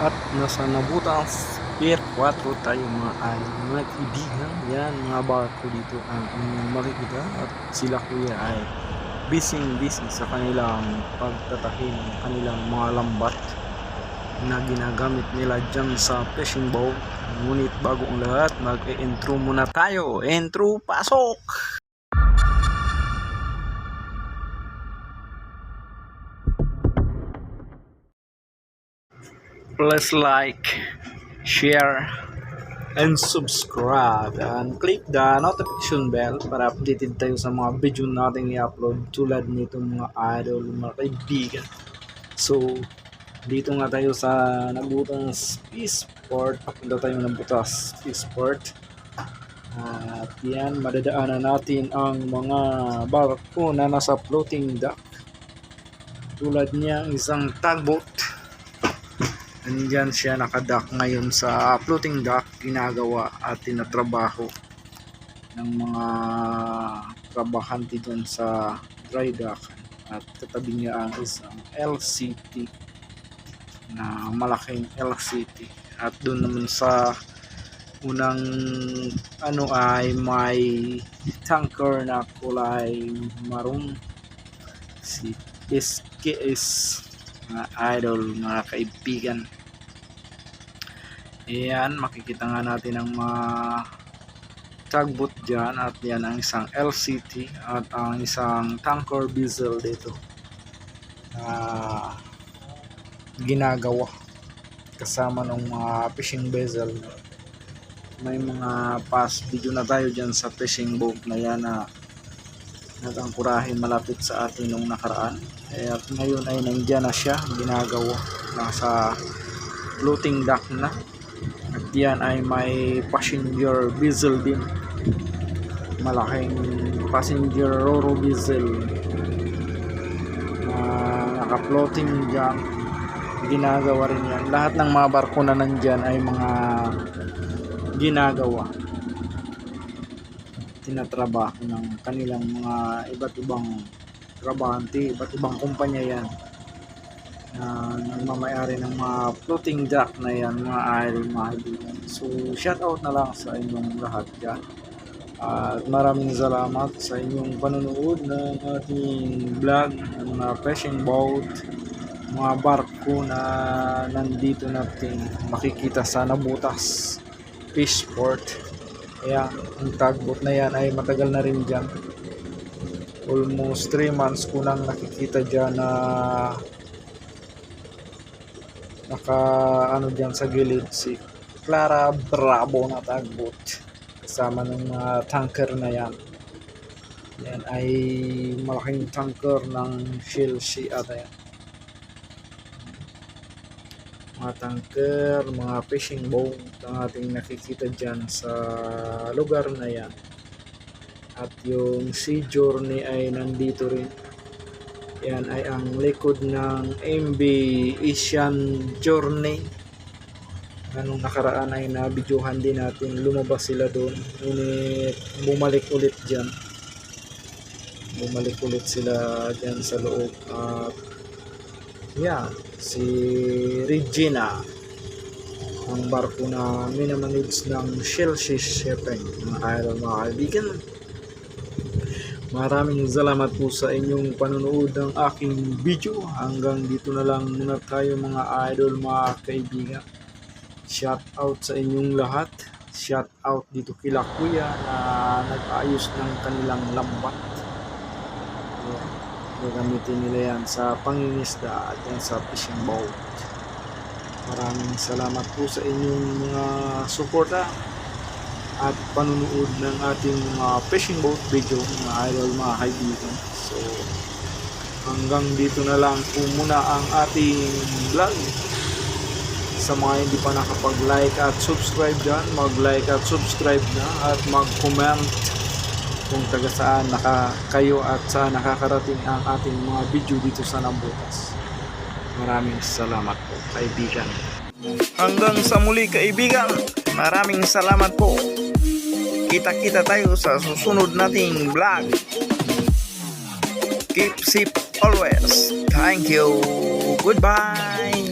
At nasa Nabutang Pier 4 tayo mga ay mga kaibigan. Yan mga barko dito ang inyong makikita. At sila kuya ay busy busy sa kanilang pagtatahi ng kanilang mga lambat na ginagamit nila dyan sa fishing boat. Ngunit bago ang lahat, mag-intro muna tayo. Intro, pasok! Please like, share, and subscribe and click the notification bell para updated tayo sa mga video nating i-upload tulad nito mga idol, mga kaibigan. So, dito nga tayo sa Nabutang Spaceport. Papunta tayo ng Butas Spaceport. At yan, madadaanan natin ang mga barko na nasa floating dock. Tulad niya isang tugboat. Nandyan siya nakadock ngayon sa floating dock, ginagawa at tinatrabaho ng mga trabahante dyan sa dry dock. At katabi niya ang isang LCT na malaking LCT at doon naman sa unang ano ay may tanker na kulay maroon. Si SKS mga idol mga kaibigan Ayan, makikita nga natin ang mga tugboat dyan at yan ang isang LCT at ang isang tanker diesel dito na ginagawa kasama ng mga fishing vessel. May mga past video na tayo dyan sa fishing boat na yan na nagangkurahin malapit sa atin nung nakaraan. Eh, at ngayon ay nandyan na siya ginagawa. Nasa floating dock na yan ay may passenger diesel din. Malaking passenger roro diesel na naka-floating dyan. Ginagawa rin yan. Lahat ng mga barko na nandyan ay mga ginagawa. Tinatrabaho ng kanilang mga iba't ibang trabahante iba't ibang kumpanya yan na nagmamayari ng mga floating dock na yan mga idol mga kaibigan so shout out na lang sa inyong lahat dyan. At maraming salamat sa inyong panonood ng ating vlog ng mga fishing boat mga barko na nandito natin. Makikita sa Nabutas Fishport kaya ang tugboat na yan ay matagal na rin dyan. Almost 3 months ko nang nakikita dyan na naka ano dyan sa gilid si Clara Bravo na tugboat kasama ng mga tanker na yan yan ay malaking tanker ng Shell Sea ata yan mga tanker, mga fishing boat ang ating nakikita dyan sa lugar na yan. At yung Sea Journey ay nandito rin. Yan ay ang likod ng MB Asian Journey. Anong nakaraan ay nabidyohan din natin. Lumabas sila doon. Ngunit bumalik ulit dyan. Bumalik ulit sila dyan sa loob. At yan, si Regina ang barko na minamanage ng Chelsea Shipping mga idol mga kaibigan maraming salamat po sa inyong panonood ng aking video. Hanggang dito na lang muna tayo mga idol mga kaibigan. Shout out sa inyong lahat. Shout out dito kila kuya na nag-ayos ng kanilang lambat. Ayan. Gagamitin nila yan sa pangingisda at yan sa fishing boat. Maraming salamat po sa inyong mga suporta at panunood ng ating mga fishing boat video mga idol mga kaibigan so hanggang dito na lang po muna ang ating vlog sa mga hindi pa nakapag like at subscribe dyan mag like at subscribe na at mag comment kung taga saan naka, kayo at saan nakakarating ang ating mga video dito sa Nambutas. Maraming salamat po, kaibigan. Hanggang sa muli, kaibigan. Maraming salamat po. Kita-kita tayo sa susunod nating vlog. Keep safe always. Thank you. Goodbye.